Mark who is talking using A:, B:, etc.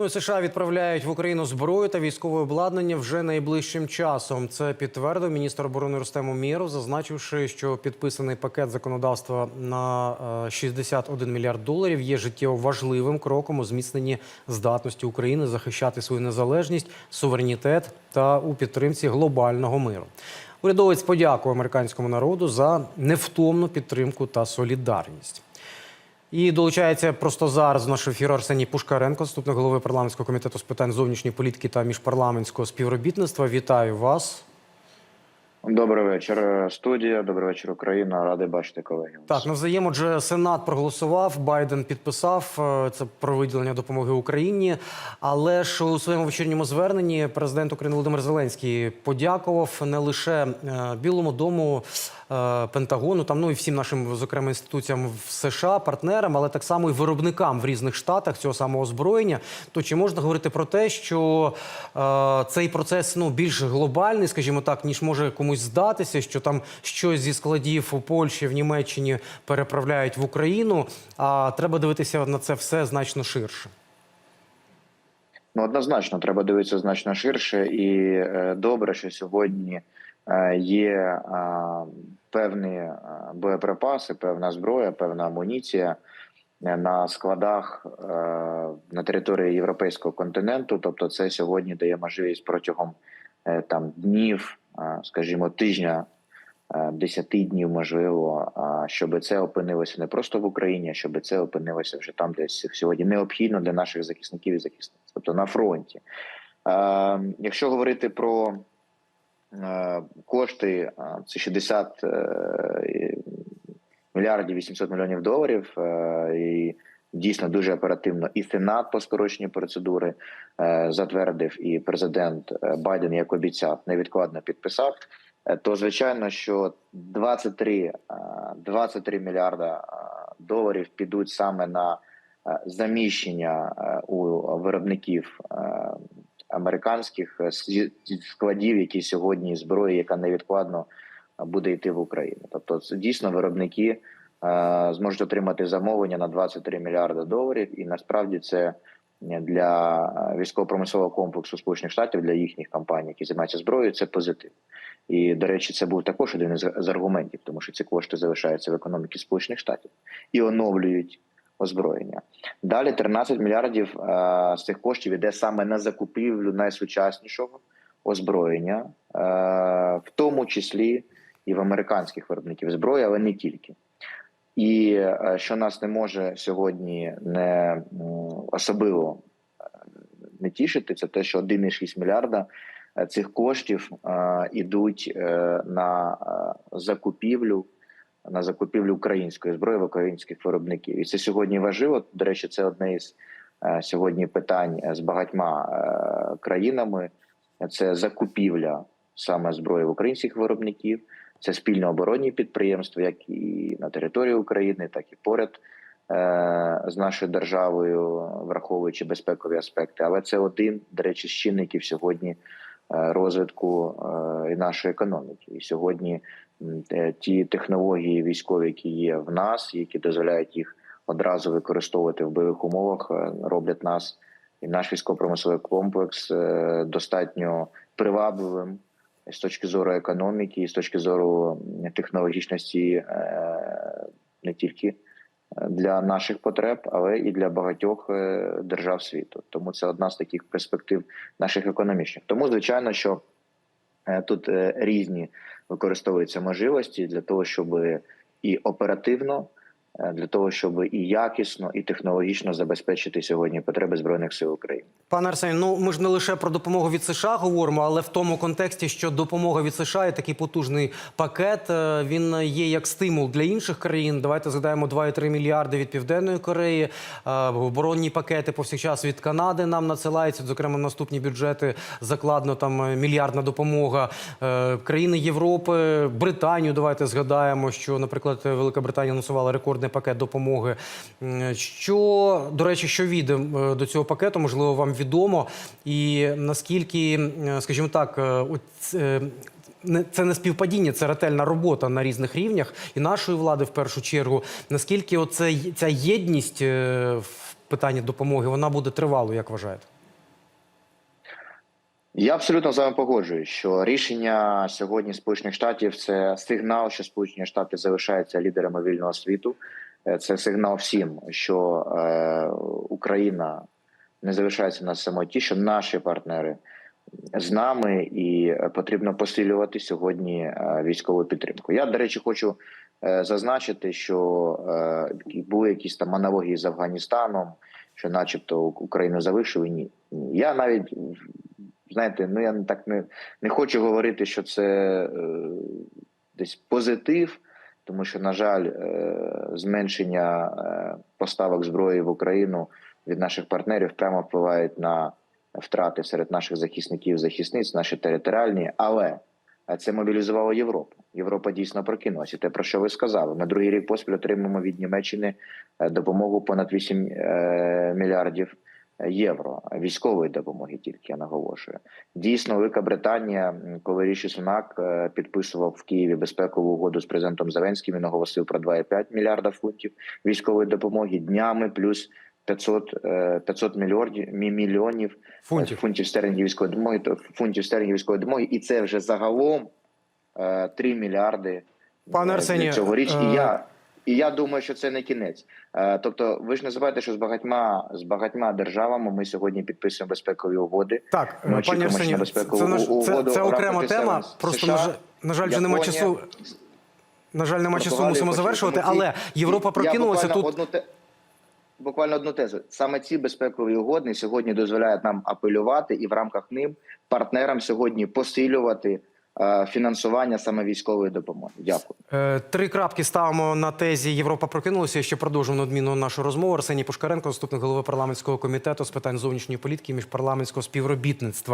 A: Ну, США відправляють в Україну зброю та військове обладнання вже найближчим часом. Це підтвердив міністр оборони Рустем Умєров, зазначивши, що підписаний пакет законодавства на е, 61 мільярд доларів є життєво важливим кроком у зміцненні здатності України захищати свою незалежність, суверенітет та у підтримці глобального миру. Урядовець подякував американському народу за невтомну підтримку та солідарність. І долучається просто зараз в наш ефір Арсеній Пушкаренко, заступник голови парламентського комітету з питань зовнішньої політики та міжпарламентського співробітництва. Вітаю вас.
B: Добрий вечір, студія. Добрий вечір, Україна. Радий бачити колеги.
A: Так, навзаєм, отже, Сенат проголосував, Байден підписав е, це про виділення допомоги Україні. Але ж у своєму вечірньому зверненні президент України Володимир Зеленський подякував не лише е, Білому дому, е, Пентагону, там ну і всім нашим, зокрема, інституціям в США, партнерам, але так само і виробникам в різних штатах цього самого озброєння. То чи можна говорити про те, що е, цей процес ну більш глобальний, скажімо так, ніж може комусь здатися, що там щось зі складів у Польщі, в Німеччині переправляють в Україну, а треба дивитися на це все значно ширше.
B: Ну однозначно треба дивитися значно ширше, і е, добре, що сьогодні е, є е, певні боєприпаси, певна зброя, певна амуніція на складах на території європейського континенту. Тобто, це сьогодні дає можливість протягом там днів, скажімо, тижня. Е, 10 днів, можливо, щоб це опинилося не просто в Україні, а щоб це опинилося вже там, де сьогодні необхідно для наших захисників і захисниць, тобто на фронті. Е, Якщо говорити про е, кошти, е, це 60 е, мільярдів 800 мільйонів доларів, е, і дійсно дуже оперативно. І Сенат по скороченню процедури е, затвердив, і президент е, Байден, як обіцяв, невідкладно підписав. Е, То звичайно, що 23, е, 23 мільярда е, доларів підуть саме на е, заміщення е, у виробників е, американських е, складів, які сьогодні зброї, яка невідкладно буде йти в Україну. Тобто, дійсно виробники е, зможуть отримати замовлення на 23 мільярди доларів, і насправді це для е, військово-промислового комплексу Сполучених Штатів для їхніх компаній, які займаються зброєю, це позитив. І до речі, це був також один із аргументів, тому що ці кошти залишаються в економіці Сполучених Штатів і оновлюють озброєння. Далі 13 мільярдів е, з цих коштів іде саме на закупівлю найсучаснішого озброєння, е, в тому числі і в американських виробників зброї, але не тільки. І е, що нас не може сьогодні не особливо е, не тішити, це те, що 1,6 мільярда е, цих коштів ідуть на закупівлю на закупівлю української зброї в українських виробників. І це сьогодні важливо. До речі, це одне із сьогодні питань з багатьма країнами. Це закупівля саме зброї в українських виробників. Це спільно оборонні підприємства, як і на території України, так і поряд е, з нашою державою, враховуючи безпекові аспекти. Але це один, до речі, з чинників сьогодні е, розвитку е, і нашої економіки. І сьогодні ті технології військові, які є в нас, які дозволяють їх одразу використовувати в бойових умовах, роблять нас і наш військово-промисловий комплекс достатньо привабливим з точки зору економіки, з точки зору технологічності е, не тільки е, для наших потреб, але і для багатьох е, держав світу. Тому це одна з таких перспектив наших економічних. Тому, звичайно, що тут різні використовуються можливості для того, щоб і оперативно. Е, Для того щоб і якісно, і технологічно забезпечити сьогодні потреби збройних сил України.
A: Пане Арсеній, ну ми ж не лише про допомогу від США говоримо, але в тому контексті, що допомога від США і такий потужний пакет. е, Він є як стимул для інших країн. Давайте згадаємо 2,3 мільярди від Південної Кореї. е, Оборонні пакети повсякчас від Канади нам надсилаються. Зокрема, наступні бюджети закладно там мільярдна допомога. Країни Європи, Британію. Давайте згадаємо, що, наприклад, Велика Британія анонсувала рекордний пакет допомоги. Що до речі, що війде до цього пакету, можливо, вам відомо, і наскільки, скажімо так, е, е, це не співпадіння, це ретельна робота на різних рівнях і нашої влади в першу чергу. Наскільки оце, ця єдність е, в питанні допомоги, вона буде тривалою, як вважаєте?
B: Я абсолютно з вами погоджуюсь, що рішення сьогодні Сполучених Штатів це сигнал, що Сполучені Штати залишаються лідерами вільного світу. Е, Це сигнал всім, що е, Україна не залишається на самоті, що наші партнери з нами, і е, потрібно посилювати сьогодні е, військову підтримку. Я, до речі, хочу зазначити, що е, були якісь там аналогії з Афганістаном, що, начебто, Україну залишили. Ні. Я навіть знаєте, ну я так не, не хочу говорити, що це е, десь позитив, тому що, на жаль, е, зменшення е, поставок зброї в Україну від наших партнерів прямо впливають на втрати серед наших захисників, захисниць, наші територіальні, але це мобілізувало Європу. Європа дійсно прокинулася. Те, про що ви сказали, ми другий рік поспіль отримуємо від Німеччини е, допомогу понад 8 е, мільярдів євро військової допомоги. Тільки я наголошую. Дійсно, Велика Британія, коли Ріші Сунак е, підписував в Києві безпекову угоду з президентом Зеленським, він оголосив про 2,5 мільярда фунтів військової допомоги днями, плюс 500, е, 500 мільйонів мільйонів
A: Фунтів.
B: фунтів стерлінгів військової допомоги, фунтів стерлінгів військової допомоги, і це вже загалом е, 3 мільярди
A: Пане
B: е,
A: Арсенію,
B: цьогоріч.
A: е,
B: І я і я думаю, що це не кінець. Е, Тобто, ви ж не забувайте, що з багатьма з багатьма державами ми сьогодні підписуємо безпекові угоди.
A: Так,
B: Ми
A: пані Арсенію,
B: на
A: це, це, це, це окрема тема.
B: США,
A: Просто на жаль, на жаль, вже нема
B: Японія.
A: часу. На жаль, нема часу, мусимо завершувати. Але Європа прокинулася тут.
B: Одну те... Буквально одну тезу. Саме ці безпекові угоди сьогодні дозволяють нам апелювати і в рамках ним партнерам сьогодні посилювати фінансування саме військової допомоги. Дякую.
A: Е, Три крапки ставимо на тезі Європа прокинулася. Ще продовжуємо надмінну нашу розмову. Арсеній Пушкаренко, заступник голови парламентського комітету з питань зовнішньої політики і міжпарламентського співробітництва.